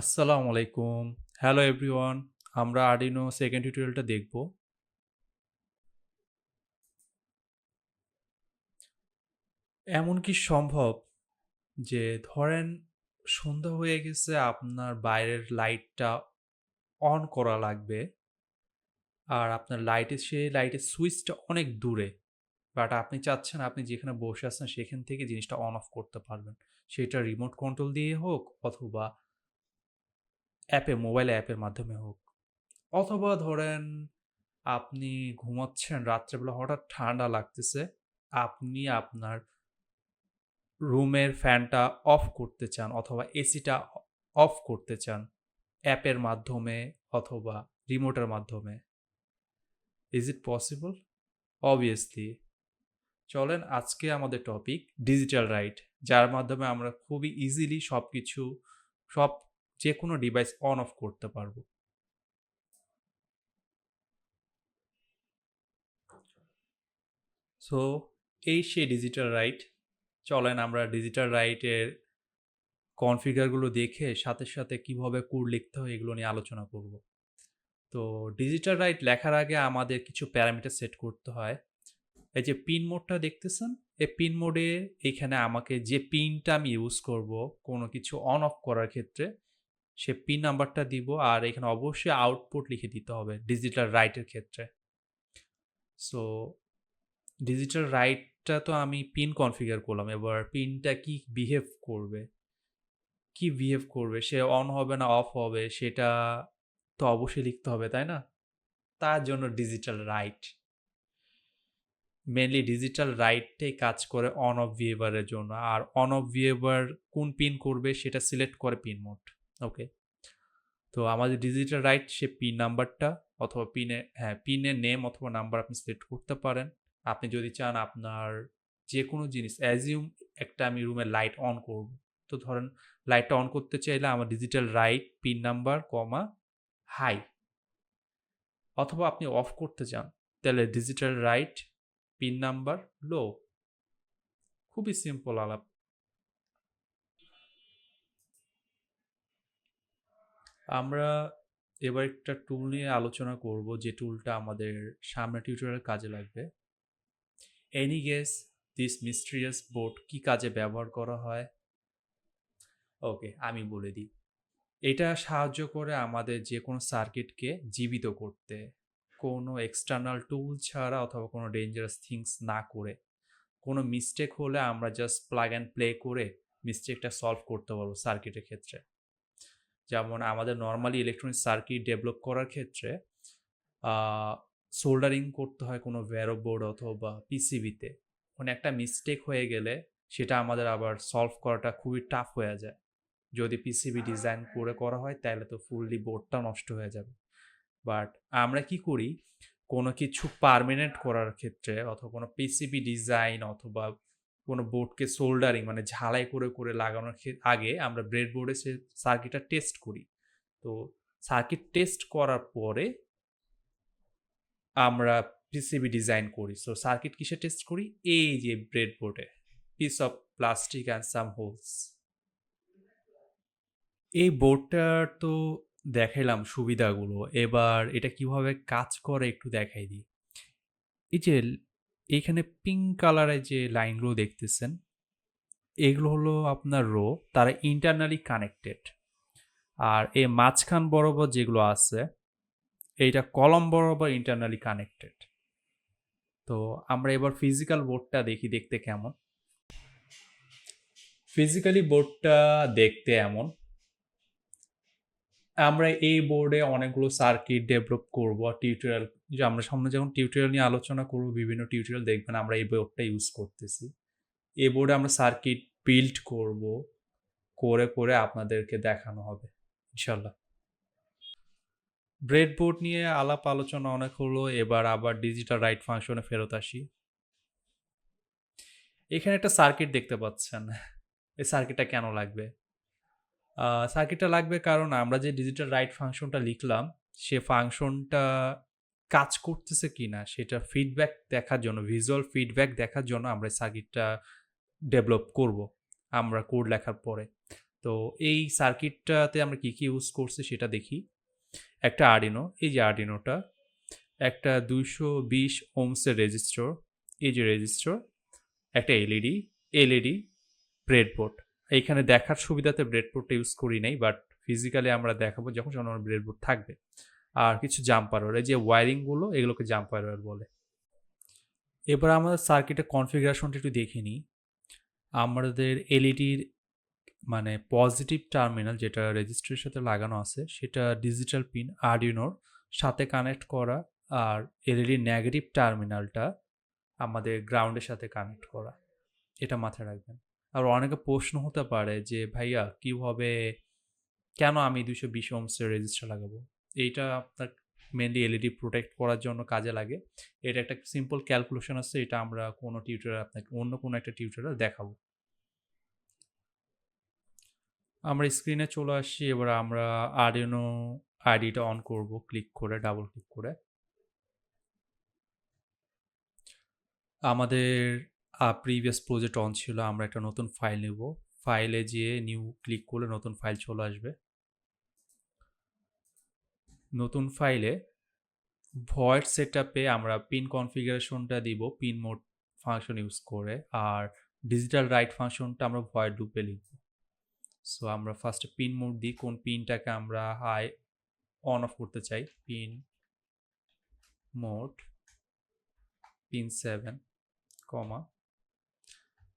আসসালামু আলাইকুম। Hello everyone. আমরা আরডিনো সেকেন্ড টিউটোরিয়ালটা দেখব। এমন কি সম্ভব যে ধরেন সন্ধ্যা হয়ে গেছে, আপনার বাইরের লাইটটা অন করা লাগবে। আর আপনার লাইটের সেই লাইটের সুইচটা অনেক দূরে। বাট আপনি চাচ্ছেন, আপনি যেখানে বসে আছেন, সেখান থেকে জিনিসটা অন অফ করতে পারবেন। সেটা রিমোট কন্ট্রোল দিয়ে হোক অথবা অ্যাপে, মোবাইল অ্যাপের মাধ্যমে হোক। অথবা ধরেন, আপনি ঘুমাচ্ছেন রাত্রেবেলা, হঠাৎ ঠান্ডা লাগতেছে। আপনি আপনার রুমের ফ্যানটা অফ করতে চান অথবা এসিটা অফ করতে চান, অ্যাপের মাধ্যমে অথবা রিমোটের মাধ্যমে। Is it possible? অবভিয়াসলি। চলেন আজকে আমাদের টপিক ডিজিটাল রাইট যার মাধ্যমে আমরা খুবই ইজিলি সব কিছু সব যেকোনো ডিভাইস অন অফ করতে পারব। সো এই সেই ডিজিটাল রাইট। চলেন আমরা ডিজিটাল রাইটের কনফিগারগুলো দেখে সাথে, সাথে কীভাবে কোড লিখতে হয় এগুলো নিয়ে আলোচনা করব। তো ডিজিটাল রাইট লেখার আগে আমাদের কিছু প্যারামিটার সেট করতে হয়। এই যে পিন মোডটা দেখতেছেন? এই পিন মোডে এখানে আমাকে যে পিনটা আমি ইউজ করব কোনো কিছু অন অফ করার ক্ষেত্রে সে পিন নাম্বারটা দিব আর এখানে অবশ্যই আউটপুট লিখে দিতে হবে ডিজিটাল রাইটের ক্ষেত্রে। সো ডিজিটাল রাইটটা তো আমি পিন কনফিগার করলাম। এবার পিনটা কি বিহেভ করবে? কি বিহেভ করবে? সে অন হবে না অফ হবে সেটা তো অবশ্যই লিখতে হবে, তাই না? তার জন্য ডিজিটাল রাইট। মেনলি ডিজিটাল রাইটটাই কাজ করে অন অফ বিহেভারের জন্য। আর অন অফ বিহেভার কোন পিন করবে সেটা সিলেক্ট করে পিন মোড। ওকে। তো আমাদের ডিজিটাল রাইট সে পিন নাম্বারটা অথবা পিনে হ্যাঁ, পিনের নেম অথবা নাম্বার আপনি সিলেক্ট করতে পারেন। আপনি যদি চান আপনার যেকোনো জিনিস অ্যাজিউম একটা আমি রুমের লাইট অন করব। তো ধরেন লাইটটা অন করতে চাইলে আমার digital write pin number, comma high. অথবা আপনি অফ করতে চান তাহলে digital write pin number low. খুবই সিম্পল আলাপ। আমরা এবার একটা টুল নিয়ে আলোচনা করব যে টুলটা আমাদের সামনে টিউটোরিয়ালে কাজে লাগবে। Any guess this mysterious board কি কাজে ব্যবহার করা হয়? ওকে, আমি বলে দিই। এটা সাহায্য করে আমাদের যে কোনো সার্কিটকে জীবিত করতে। কোনো এক্সটার্নাল টুল ছাড়া অথবা কোনো ডেঞ্জারাস থিংস না করে। কোনো মিস্টেক হলে আমরা জাস্ট প্লাগ অ্যান্ড প্লে করে মিস্টেকটা সলভ করতে পারব সার্কিটের ক্ষেত্রে। যেমন আমাদের নর্মালি ইলেকট্রনিক সার্কিট ডেভেলপ করার ক্ষেত্রে সোল্ডারিং করতে হয় কোনো ভ্যারো বোর্ড অথবা পিসিবিতে। মানে একটা মিস্টেক হয়ে গেলে সেটা আমাদের আবার সলভ করাটা খুবই টাফ হয়ে যায়। যদি পিসিবি ডিজাইন করে করা হয়, তাহলে তো ফুললি বোর্ডটা নষ্ট হয়ে যাবে। বাট আমরা কি করি কোনো কিছু পার্মানেন্ট করার ক্ষেত্রে অথবা কোনো পিসিবি ডিজাইন অথবা কোনো বোর্ডকে সোল্ডারিং মানে ঝালাই করে, করে লাগানোর আগে আমরা ব্রেডবোর্ডে সে সার্কিটটা টেস্ট করি। তো সার্কিট টেস্ট করার পরে আমরা পিসিবি ডিজাইন করি। সো সার্কিট কিসে টেস্ট করি? এই যে ব্রেডবোর্ডে। Piece of plastic and some holes. এই বোর্ডটার তো দেখাইলাম সুবিধাগুলো। এবার এটা কীভাবে কাজ করে একটু দেখাই দিই। এই যে এইখানে পিঙ্ক কালারের যে লাইনগুলো দেখতেছেন, এগুলো হলো আপনার রো, তারা ইন্টারনালি কানেক্টেড। আর এই মাঝখান বরাবর যেগুলো আছে, এইটা কলাম বরাবর ইন্টারনালি কানেক্টেড। তো আমরা এবার ফিজিক্যাল বোর্ডটা দেখি দেখতে কেমন। ফিজিক্যালি বোর্ডটা দেখতে এমন। আমরা এই বোর্ডে অনেকগুলো সার্কিট ডেভেলপ করব টিউটোরিয়াল যে আমরা সামনে যখন টিউটোরিয়াল নিয়ে আলোচনা করব বিভিন্ন টিউটোরিয়াল দেখবেন আমরা এই বোর্ডটা ইউজ করতেছি। এই বোর্ডে আমরা সার্কিট বিল্ড করব। করে, করে আপনাদেরকে দেখানো হবে ইনশাল্লাহ। ব্রেডবোর্ড নিয়ে আলাপ আলোচনা অনেক হলো। এবার আবার ডিজিটাল রাইট ফাংশনে ফেরত আসি। এখানে একটা সার্কিট দেখতে পাচ্ছেন। এই সার্কিটটা কেন লাগবে? সার্কিটটা লাগবে কারণ আমরা যে ডিজিটাল রাইট ফাংশনটা লিখলাম, সে ফাংশনটা কাজ করতেছে কি না সেটা ফিডব্যাক দেখার জন্য ভিজুয়াল ফিডব্যাক দেখার জন্য আমরা সার্কিটটা ডেভেলপ করব। আমরা কোড লেখার পরে। তো তো এই সার্কিটটাতে আমরা কী কী ইউজ করছি সেটা দেখি একটা আর্ডিনো এই যে আর্ডিনোটা একটা দুইশো বিশ ওমসের রেজিস্টর এই যে রেজিস্টর একটা এলইডি এলইডি ব্রেডবোর্ড এইখানে দেখার সুবিধাতে ব্রেডবোর্ডটা ইউজ করি নাই বাট ফিজিক্যালি আমরা দেখাবো যখন যখন আমার ব্রেডবোর্ড থাকবে। আর কিছু জাম্পার ওয়ার এই যে ওয়ারিংগুলো এগুলোকে জাম্পার ওয়ার বলে। এবার আমাদের সার্কিটের কনফিগারেশনটা একটু দেখে নিই। আমাদের এলইডির মানে পজিটিভ টার্মিনাল যেটা রেজিস্ট্রের সাথে লাগানো আছে, সেটা ডিজিটাল পিন আর্ডিনোর সাথে কানেক্ট করা আর এলইডি নেগেটিভ টার্মিনালটা আমাদের গ্রাউন্ডের সাথে কানেক্ট করা। এটা মাথায় রাখবেন। আর অনেকে প্রশ্ন হতে পারে যে, ভাইয়া, কীভাবে, কেন আমি দুশো বিশ ওমসের রেজিস্টার লাগাবো? এইটা আপনার মেনলি এলইডি প্রোটেক্ট করার জন্য কাজে লাগে। এটা একটা সিম্পল ক্যালকুলেশন আছে, এটা আমরা কোনো টিউটোরিয়াল আপনাকে, অন্য কোনো একটা টিউটোরিয়াল দেখাবো। আমরা স্ক্রিনে চলে আসছি, এবার আমরা আরএনও আইডিটা অন করব ক্লিক করে ডাবল ক্লিক করে। আমাদের প্রিভিয়াস প্রজেক্ট অন ছিল, আমরা একটা নতুন ফাইল নেব। ফাইলে যেয়ে নিউ ক্লিক করলে নতুন ফাইল চলে আসবে। নতুন ফাইলে ভয়েড সেট আমরা পিন কনফিগারেশনটা দিব পিন মোড ফাংশন ইউজ করে, আর ডিজিটাল রাইট ফাংশনটা আমরা ভয়েড লুপে লিখব। সো আমরা ফার্স্টে পিন মোড দিই, কোন পিনটাকে আমরা হাই অন অফ করতে চাই। Pin mode pin seven comma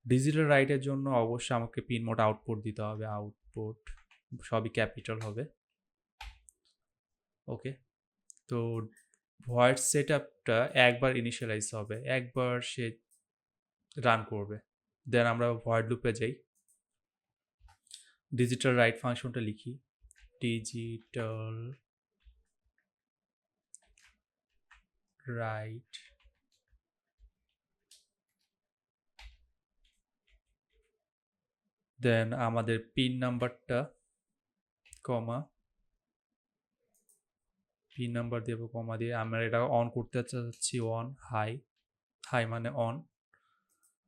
digital রাইটের জন্য অবশ্যই আমাকে পিন মোড আউটপুট দিতে হবে। আউটপুট সবই ক্যাপিটাল হবে। ওকে তো ভয়েড সেট আপটা একবার ইনিশিয়ালাইজ হবে, একবার সে রান করবে। দেন আমরা ভয়েড লুপে যাই। ডিজিটাল রাইট ফাংশনটা লিখি। ডিজিটাল রাইট দেন আমাদের পিন নাম্বারটা কমা পিন নাম্বার দেবো কমা দিয়ে। আমরা এটা অন করতে চাচ্ছি অন হাই হাই মানে অন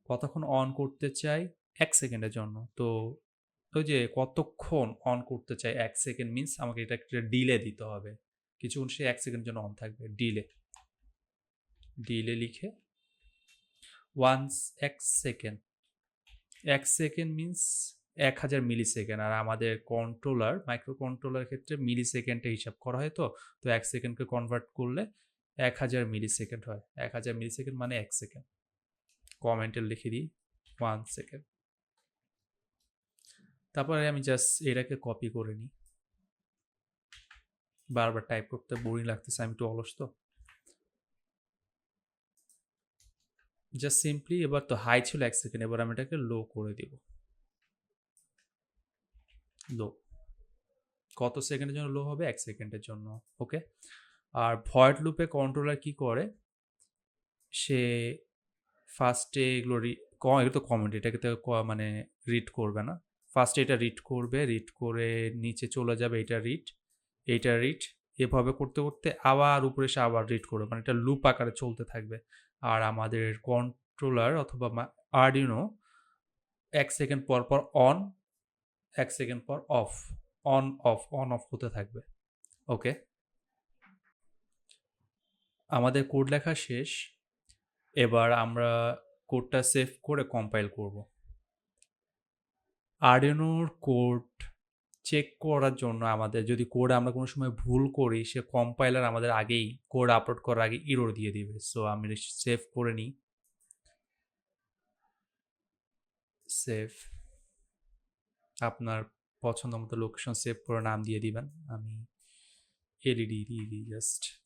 কতক্ষণ অন করতে চাই? এক সেকেন্ডের জন্য। তো ওই যে কতক্ষণ অন করতে চাই এক সেকেন্ড মিনস আমাকে এটা একটা ডিলে দিতে হবে। কিছুক্ষণ সে এক সেকেন্ডের জন্য অন থাকবে ডিলে ডিলে লিখে ওয়ান্স এক সেকেন্ড এক সেকেন্ড মিনস এক হাজার মিলি সেকেন্ড আর আমাদের কন্ট্রোলার মাইক্রো কন্ট্রোলার ক্ষেত্রে মিলি সেকেন্ডে হিসাব করা হয় তো? তো এক সেকেন্ডকে কনভার্ট করলে এক হাজার মিলি সেকেন্ড হয়। এক হাজার মিলি সেকেন্ড মানে এক সেকেন্ড। কমেন্টে লিখে দিই ওয়ান সেকেন্ড তারপরে আমি জাস্ট এটাকে কপি করে নিই। বারবার টাইপ করতে বোরিং লাগতেছে আমি একটু অলস তো। জাস্ট সিম্পলি এবার তো হাই ছিল এক সেকেন্ড এবার আমি এটাকে লো করে দিব। লো কত সেকেন্ডের জন্য লো হবে? এক সেকেন্ডের জন্য ওকে আর ভয়েড লুপে কন্ট্রোলার কি করে? সে ফার্স্টে এগুলো এগুলো তো কমেন্ট এটাকে তো মানে রিড করবে না। ফার্স্টে এটা রিড করবে রিড করে নিচে চলে যাবে এটা রিড এইটা রিড এভাবে করতে করতে আবার উপরে এসে আবার রিড করবে। মানে এটা লুপ আকারে চলতে থাকবে। আর আমাদের কন্ট্রোলার অথবা আর্ডিনো এক সেকেন্ড পর পর অন এক সেকেন্ড পর off on off on off হতে থাকবে। ওকে আমাদের কোড লেখা শেষ। এবার আমরা কোডটা সেভ করে কম্পাইল করব। আর্ডিনোর কোড চেক করার জন্য আমাদের, যদি কোড আমরা কোনো সময় ভুল করি, সে কম্পাইলার আমাদের আগেই কোড আপলোড করার আগে ইরোর দিয়ে দিবে। সো আমি সেভ করে নিই। সেভ আপনার পছন্দ মতো লোকেশন সেভ করে নাম দিয়ে দিবেন। আমি এলইডি দিয়ে দিই জাস্ট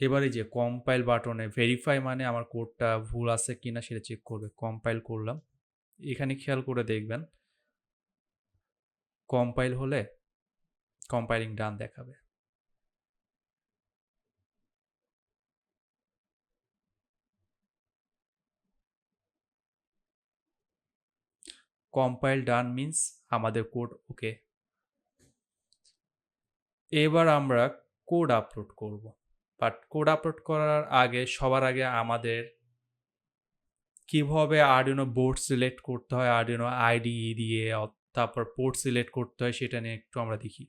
এবারে যে কম্পাইল বাটনে ভেরিফাই মানে আমার কোডটা ভুল আছে কিনা সেটা চেক করবে। কম্পাইল করলাম। এখানে খেয়াল করে দেখবেন কম্পাইল হলে কম্পাইলিং ডান দেখাবে। কম্পাইল ডান মিন্স আমাদের কোড ওকে এবার আমরা কোড আপলোড করব। বাট কোড আপলোড করার আগে, সবার আগে আমাদের কীভাবে আরডিনো বোর্ড সিলেক্ট করতে হয় আরডিনো আইডি দিয়ে তারপর পোর্ট সিলেক্ট করতে হয় সেটা নিয়ে একটু আমরা দেখি।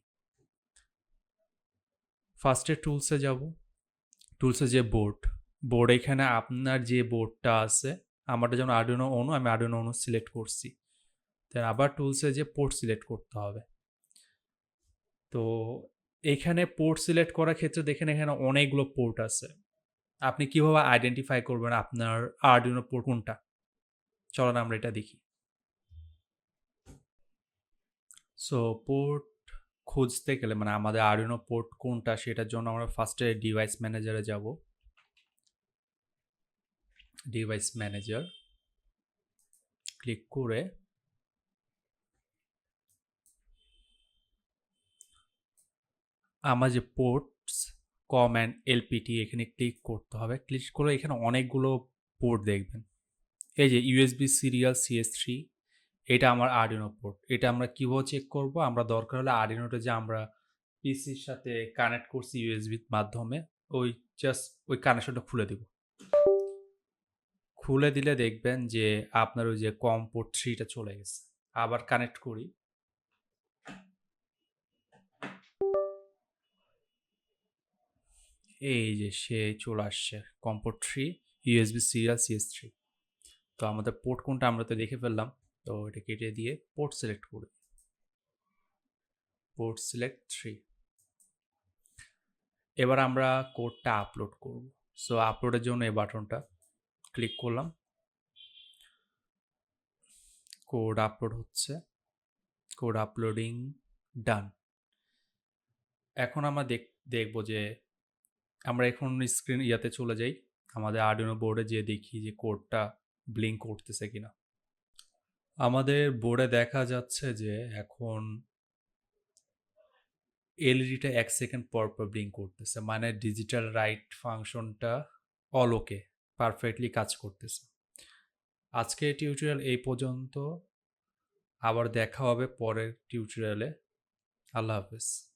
ফার্স্টে টুলসে যাব। টুলসে যে বোর্ড বোর্ড এখানে আপনার যে বোর্ডটা আছে, আমারটা যেমন আরডিনো অনু আমি আরডিনো অনু সিলেক্ট করছি। দেন আবার টুলসে যে পোর্ট সিলেক্ট করতে হবে। তো এখানে পোর্ট সিলেক্ট করার ক্ষেত্রে দেখেন এখানে অনেকগুলো পোর্ট আছে। আপনি কীভাবে আইডেন্টিফাই করবেন আপনার আরডিনো পোর্ট কোনটা? চলেন আমরা এটা দেখি। সো পোর্ট খুঁজতে গেলে মানে আমাদের আরডিনো পোর্ট কোনটা, সেটার জন্য আমরা ফার্স্টে ডিভাইস ম্যানেজারে যাব। ডিভাইস ম্যানেজার ক্লিক করে আমার যে পোর্টস কম অ্যান্ড এলপিটি এখানে ক্লিক করতে হবে। ক্লিক করে এখানে অনেকগুলো পোর্ট দেখবেন। এই যে ইউএসবি সিরিয়াল সিএস থ্রি এটা আমার আরডিনো পোর্ট এটা আমরা কীভাবে চেক করব? আমরা দরকার হলে আরডিনোটা যে আমরা পিসির সাথে কানেক্ট করছি ইউএসবির মাধ্যমে, ওই জাস্ট ওই কানেকশনটা খুলে দিব। খুলে দিলে দেখবেন যে আপনার ওই যে কম পোর্ট থ্রিটা চলে গেছে। আবার কানেক্ট করি। এই যে সে চলে আসছে COM port three USB serial CS three তো আমাদের পোর্ট কোনটা আমরা তো দেখে ফেললাম, তো এটা কেটে দিয়ে পোর্ট সিলেক্ট করি পোর্ট সিলেক্ট থ্রি এবার আমরা কোডটা আপলোড করব। সো আপলোডের জন্য এই বাটনটা ক্লিক করলাম। কোড আপলোড হচ্ছে। কোড আপলোডিং ডান এখন আমরা দেখ, দেখব যে আমরা এখন স্ক্রিন ইয়াতে চলে যাই। আমাদের আর্ডিনো বোর্ডে যেয়ে দেখি যে কোডটা ব্লিঙ্ক করতেছে কিনা। আমাদের বোর্ডে দেখা যাচ্ছে যে এখন এলইডিটা এক সেকেন্ড পর পর ব্লিঙ্ক করতেছে মানে ডিজিটাল রাইট ফাংশনটা অল ওকে পারফেক্টলি কাজ করতেছে। আজকে টিউটোরিয়াল এই পর্যন্ত। আবার দেখা হবে পরের টিউটোরিয়ালে আল্লাহ হাফেজ।